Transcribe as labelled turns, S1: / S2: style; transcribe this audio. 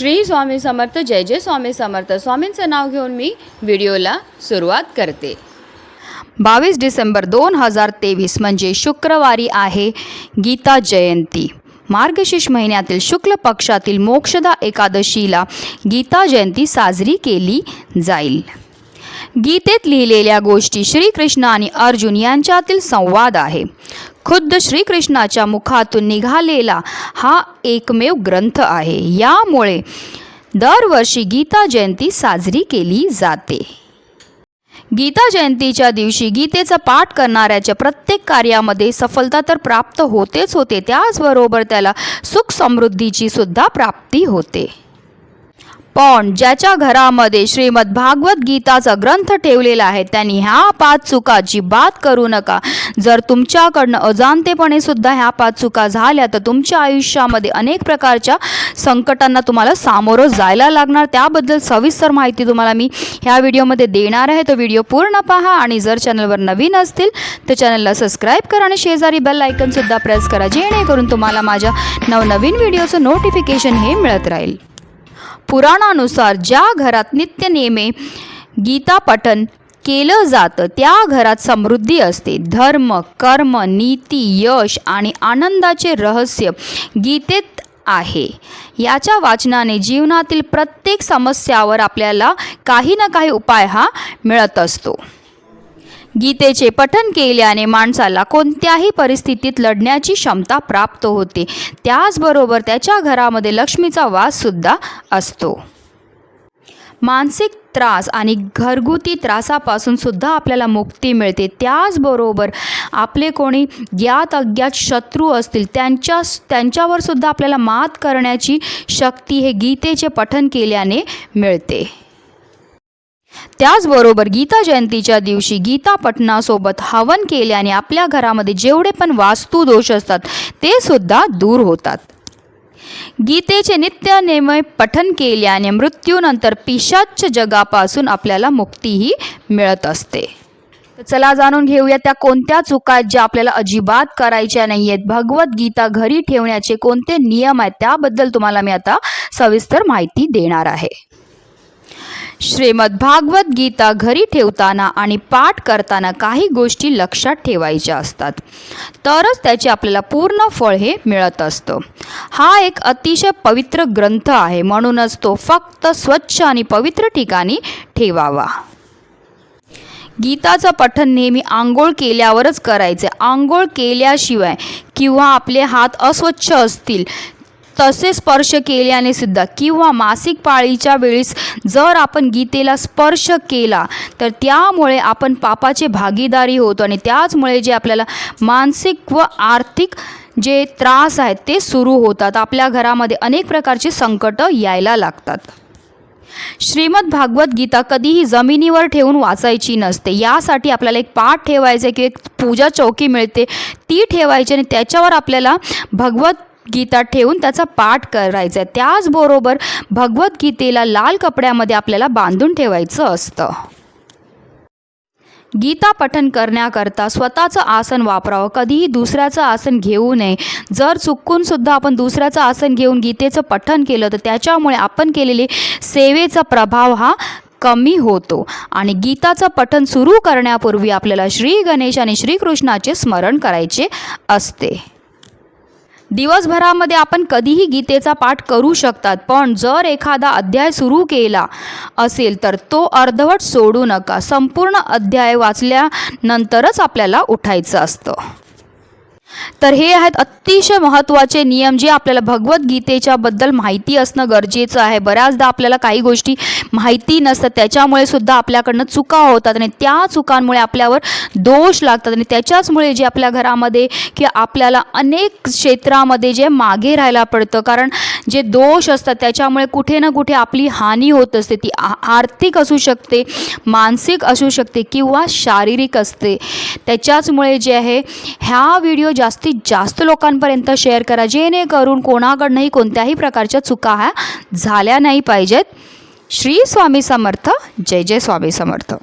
S1: श्री स्वामी समर्थ जय जय स्वामी समर्थ. स्वामींचं नाव घेऊन मी व्हिडिओला सुरुवात करते. बावीस डिसेंबर दोन हजार तेवीस म्हणजे शुक्रवारी आहे गीता जयंती. मार्गशीर्ष महिन्यातील शुक्ल पक्षातील मोक्षदा एकादशीला गीता जयंती साजरी केली जाईल. गीतेत लिहिलेल्या गोष्टी श्रीकृष्ण आणि अर्जुन यांच्यातील संवाद आहे. खुद्द श्रीकृष्णाच्या मुखातून निघालेला हा एकमेव ग्रंथ आहे. यामुळे दरवर्षी गीता जयंती साजरी केली जाते. गीता जयंतीच्या दिवशी गीतेचा पाठ करणाऱ्याच्या प्रत्येक कार्यामध्ये सफलता तर प्राप्त होतेच होते. त्याचबरोबर त्याला सुख समृद्धीची सुद्धा प्राप्ती होते. पण ज्याच्या घरामध्ये श्रीमद भागवत गीताचा ग्रंथ ठेवलेला आहे त्यांनी ह्या पाच चुका अजिबात करू नका. जर तुमच्याकडनं अजाणतेपणे सुद्धा ह्या पाच चुका झाल्या तर तुमच्या आयुष्यामध्ये अनेक प्रकारच्या संकटांना तुम्हाला सामोरं जायला लागणार. त्याबद्दल सविस्तर माहिती तुम्हाला मी ह्या व्हिडिओमध्ये देणार आहे. तो व्हिडिओ पूर्ण पहा आणि जर चॅनलवर नवीन असतील तर चॅनलला सबस्क्राईब करा आणि शेजारी बेल आयकनसुद्धा प्रेस करा जेणेकरून तुम्हाला माझ्या नवनवीन व्हिडिओचं नोटिफिकेशन हे मिळत राहील. पुराणानुसार ज्या घरात नित्यनेमे गीता पठन केलं जातं त्या घरात समृद्धी असते. धर्म कर्म नीती यश आणि आनंदाचे रहस्य गीतेत आहे. याच्या वाचनाने जीवनातील प्रत्येक समस्यावर आपल्याला काही ना काही उपाय हा मिळत असतो. गीतेचे पठन केल्याने माणसाला कोणत्याही परिस्थितीत लढण्याची क्षमता प्राप्त होते. त्याचबरोबर त्याच्या घरामध्ये लक्ष्मीचा वाससुद्धा असतो. मानसिक त्रास आणि घरगुती त्रासापासून सुद्धा आपल्याला मुक्ती मिळते. त्याचबरोबर आपले कोणी ज्ञात अज्ञात शत्रू असतील त्यांच्या त्यांच्यावर सुद्धा आपल्याला मात करण्याची शक्ती हे गीतेचे पठन केल्याने मिळते. त्याचबरोबर गीता जयंतीच्या दिवशी गीता पठणासोबत हवन केल्याने आपल्या घरामध्ये जेवढे पण वास्तू दोष असतात ते सुद्धा दूर होतात. गीतेचे नित्य नेमय पठन केल्याने मृत्यूनंतर पिशाच्च जगापासून आपल्याला मुक्तीही मिळत असते. तर चला जाणून घेऊया त्या कोणत्या चुका आहेत ज्या आपल्याला अजिबात करायच्या नाही आहेत भगवद्गीता घरी ठेवण्याचे कोणते नियम आहेत त्याबद्दल तुम्हाला मी आता सविस्तर माहिती देणार आहे. श्रीमद भागवत गीता घरी ठेवताना आणि पाठ करताना काही गोष्टी लक्षात ठेवायच्या असतात. तरच त्याचे आपल्याला पूर्ण फळ हे मिळत असतं. हा एक अतिशय पवित्र ग्रंथ आहे. म्हणूनच तो फक्त स्वच्छ आणि पवित्र ठिकाणी ठेवावा. गीताचं पठन नेहमी आंघोळ केल्यावरच करायचे. आंघोळ केल्याशिवाय किंवा आपले हात अस्वच्छ असतील तसे स्पर्श केल्याने सुद्धा किंवा मासिक पाळीच्या वेळेस जर आपण गीतेला स्पर्श केला तर त्यामुळे आपण पापाचे भागीदारी होतो आणि त्याचमुळे जे आपल्याला मानसिक व आर्थिक जे त्रास आहेत ते सुरू होतात. आपल्या घरामध्ये अनेक प्रकारचे संकटं यायला लागतात. श्रीमद भागवत गीता कधीही जमिनीवर ठेवून वाचायची नसते. यासाठी आपल्याला एक पाठ ठेवायचं आहे की एक पूजा चौकी मिळते. ती ठेवायची आणि त्याच्यावर आपल्याला भगवत गीता ठेवून त्याचा पाठ करायचा आहे त्याचबरोबर भगवद्गीतेला लाल कपड्यामध्ये आपल्याला बांधून ठेवायचं असतं. गीता पठन करण्याकरता स्वतःचं आसन वापरावं. कधीही दुसऱ्याचं आसन घेऊ नये. जर चुकून सुद्धा आपण दुसऱ्याचं आसन घेऊन गीतेचं पठन केलं तर त्याच्यामुळे आपण केलेले सेवेचा प्रभाव हा कमी होतो. आणि गीताचं पठन सुरू करण्यापूर्वी आपल्याला श्री गणेश आणि श्रीकृष्णाचे स्मरण करायचे असते. दिवसभरामध्ये आपण कधीही गीतेचा पाठ करू शकतात पण जर एखादा अध्याय सुरू केला असेल तर तो अर्धवट सोडू नका. संपूर्ण अध्याय वाचल्यानंतरच आपल्याला उठायचं असतं. तर हे आहेत अतिशय महत्त्वाचे नियम जे आपल्याला भगवद्गीतेच्या बद्दल माहिती असणं गरजेचं आहे. बऱ्याचदा आपल्याला काही गोष्टी माहिती नसतात त्याच्यामुळे सुद्धा आपल्याकडनं चुका होतात आणि त्या चुकांमुळे आपल्यावर दोष लागतात आणि त्याच्याचमुळे जे आपल्या घरामध्ये किंवा आपल्याला अनेक क्षेत्रामध्ये जे मागे राहायला पडतं कारण जे दोष असतात त्याच्यामुळे कुठे ना कुठे आपली हानी होत असते. ती आ आर्थिक असू शकते मानसिक असू शकते किंवा शारीरिक असते. त्याच्याचमुळे जे आहे ह्या व्हिडिओ जास्तीत जास्त लोकांपर्यंत शेअर करा. जेणेकरून कोणाकडनंही कोणत्याही प्रकारच्या चुका ह्या झाल्या नाही पाहिजेत. श्री स्वामी समर्थ. जय जय स्वामी समर्थ.